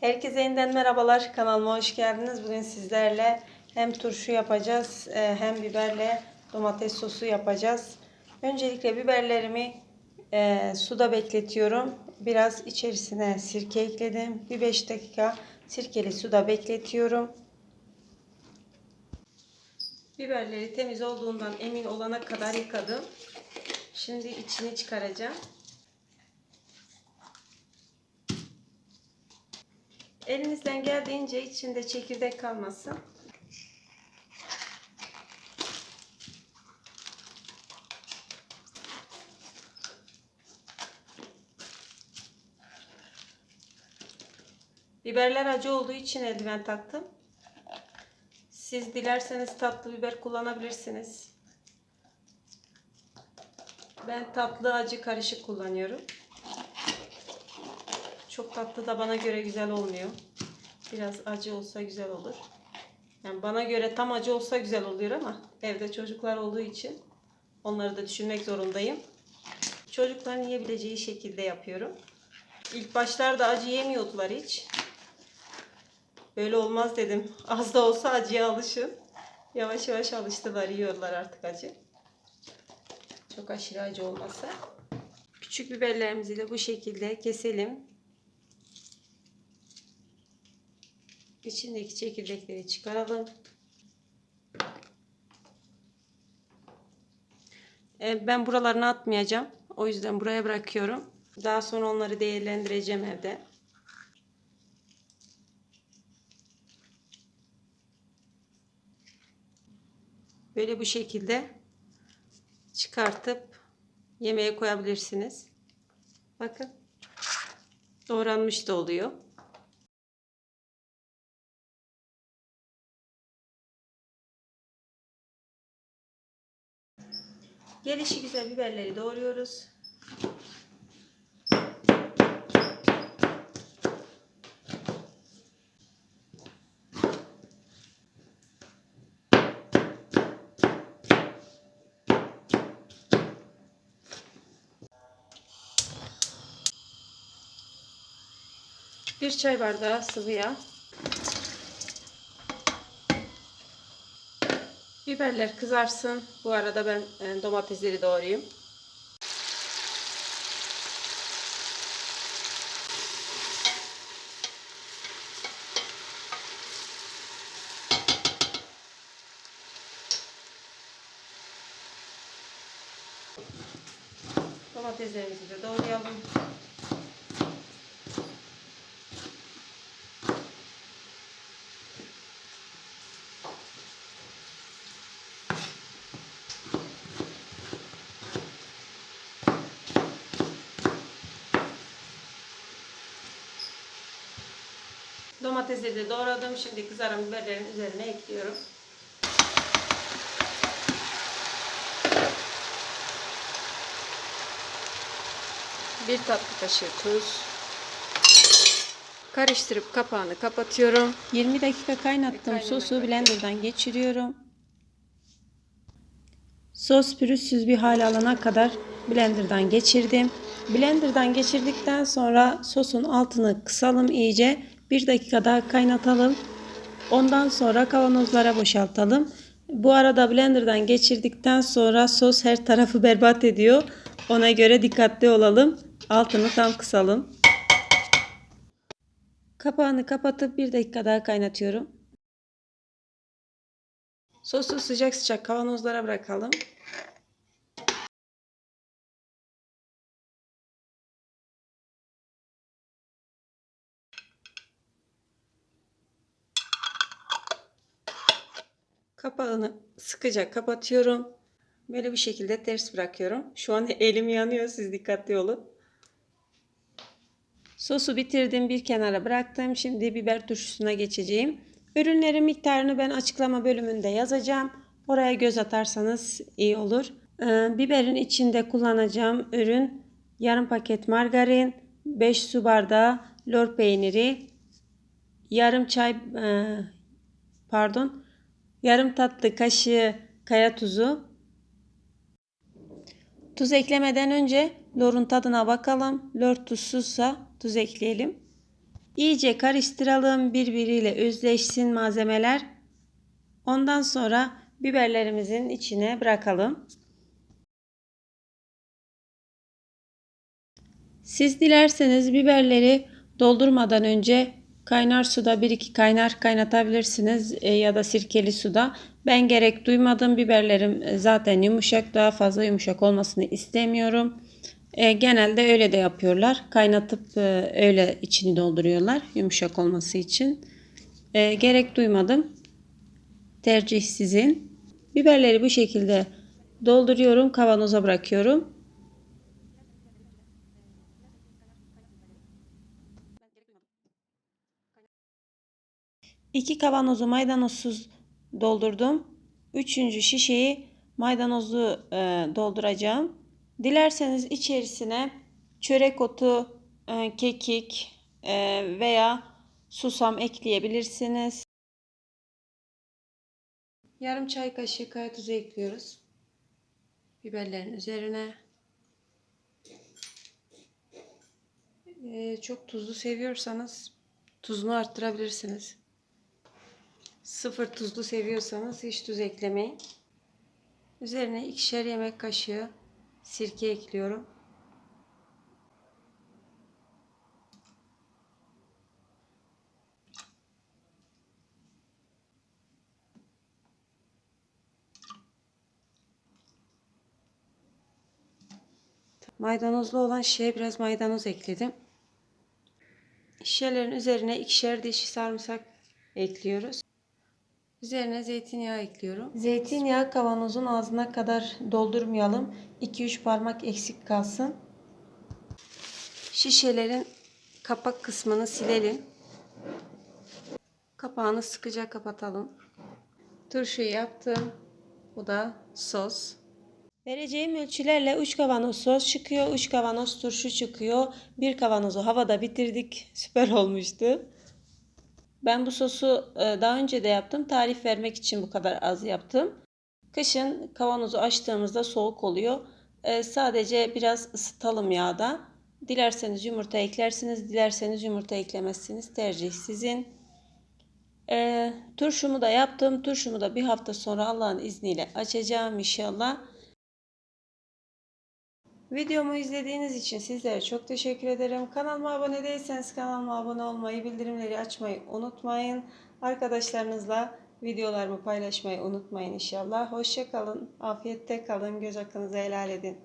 Herkese yeniden merhabalar. Kanalıma hoş geldiniz. Bugün sizlerle hem turşu yapacağız e, hem biberle domates sosu yapacağız. Öncelikle biberlerimi e, suda bekletiyorum. Biraz içerisine sirke ekledim. Bir 5 dakika sirkeli suda bekletiyorum. Biberleri temiz olduğundan emin olana kadar yıkadım. Şimdi içini çıkaracağım. Elinizden geldiğince içinde çekirdek kalmasın. Biberler acı olduğu için eldiven taktım. Siz dilerseniz tatlı biber kullanabilirsiniz. Ben tatlı acı karışık kullanıyorum. Çok tatlı da bana göre güzel olmuyor. Biraz acı olsa güzel olur. Yani bana göre tam acı olsa güzel oluyor ama evde çocuklar olduğu için onları da düşünmek zorundayım. Çocukların yiyebileceği şekilde yapıyorum. İlk başlarda acı yemiyordular hiç. Böyle olmaz dedim. Az da olsa acıya alışın. Yavaş yavaş alıştılar, yiyorlar artık acı. Çok aşırı acı olmasa. Küçük biberlerimizi de bu şekilde keselim. İçindeki çekirdekleri çıkaralım. E, Ben buralarını atmayacağım. O yüzden buraya bırakıyorum. Daha sonra onları değerlendireceğim evde. Böyle bu şekilde çıkartıp yemeğe koyabilirsiniz. Bakın. Doğranmış da oluyor. Gelişi güzel biberleri doğruyoruz. Bir çay bardağı sıvı yağ. Biberler kızarsın. Bu arada ben e, domatesleri doğrayayım. Domateslerimizi de doğrayalım. Domatesleri de doğradım. Şimdi kızaran biberlerin üzerine ekliyorum. Bir tatlı kaşığı tuz. Karıştırıp kapağını kapatıyorum. 20 dakika kaynattım. Sosu blenderdan geçiriyorum. Sos pürüzsüz bir hal alana kadar blenderdan geçirdim. Blenderdan geçirdikten sonra sosun altını kısalım iyice. Bir dakika daha kaynatalım. Ondan sonra kavanozlara boşaltalım. Bu arada blenderdan geçirdikten sonra sos her tarafı berbat ediyor. Ona göre dikkatli olalım. Altını tam kısalım. Kapağını kapatıp bir dakika daha kaynatıyorum. Sosu sıcak sıcak kavanozlara bırakalım. Kapağını sıkıca kapatıyorum. Böyle bir şekilde ters bırakıyorum. Şu an elim yanıyor. Siz dikkatli olun. Sosu bitirdim. Bir kenara bıraktım. Şimdi biber turşusuna geçeceğim. Ürünlerin miktarını ben açıklama bölümünde yazacağım. Oraya göz atarsanız iyi olur. Ee, biberin içinde kullanacağım ürün yarım paket margarin, 5 su bardağı lor peyniri, yarım çay e, pardon yarım tatlı kaşığı kaya tuzu. Tuz eklemeden önce lorun tadına bakalım. Lor tuzsuzsa tuz ekleyelim. İyice karıştıralım birbiriyle özleşsin malzemeler. Ondan sonra biberlerimizin içine bırakalım. Siz dilerseniz biberleri doldurmadan önce kaynar suda 1-2 kaynar kaynatabilirsiniz e, ya da sirkeli suda. Ben gerek duymadım. Biberlerim e, zaten yumuşak. Daha fazla yumuşak olmasını istemiyorum. E, genelde öyle de yapıyorlar. Kaynatıp e, öyle içini dolduruyorlar yumuşak olması için. E, gerek duymadım. Tercih sizin. Biberleri bu şekilde dolduruyorum. Kavanoza bırakıyorum. İki kavanozu maydanozsuz doldurdum. Üçüncü şişeyi maydanozlu e, dolduracağım. Dilerseniz içerisine çörek otu, e, kekik e, veya susam ekleyebilirsiniz. Yarım çay kaşığı kaya tuzu ekliyoruz. Biberlerin üzerine. E, çok tuzlu seviyorsanız tuzunu arttırabilirsiniz. Sıfır tuzlu seviyorsanız hiç tuz eklemeyin. Üzerine ikişer yemek kaşığı sirke ekliyorum. Maydanozlu olan şişeye biraz maydanoz ekledim. Şişelerin üzerine ikişer diş sarımsak ekliyoruz. Üzerine zeytinyağı ekliyorum. Zeytinyağı kavanozun ağzına kadar doldurmayalım. 2-3 parmak eksik kalsın. Şişelerin kapak kısmını silelim. Kapağını sıkıca kapatalım. Turşu yaptım. Bu da sos. Vereceğim ölçülerle 3 kavanoz sos çıkıyor, 3 kavanoz turşu çıkıyor. Bir kavanozu havada bitirdik. Süper olmuştu. Ben bu sosu e, daha önce de yaptım. Tarif vermek için bu kadar az yaptım. Kışın kavanozu açtığımızda soğuk oluyor. E, sadece biraz ısıtalım yağda. Dilerseniz yumurta eklersiniz, dilerseniz yumurta eklemezsiniz. Tercih sizin. E, turşumu da yaptım. Turşumu da bir hafta sonra Allah'ın izniyle açacağım inşallah. Videomu izlediğiniz için sizlere çok teşekkür ederim. Kanalıma abone değilseniz kanalıma abone olmayı, bildirimleri açmayı unutmayın. Arkadaşlarınızla videolarımı paylaşmayı unutmayın inşallah. Hoşçakalın, afiyette kalın, göz hakkınızı helal edin.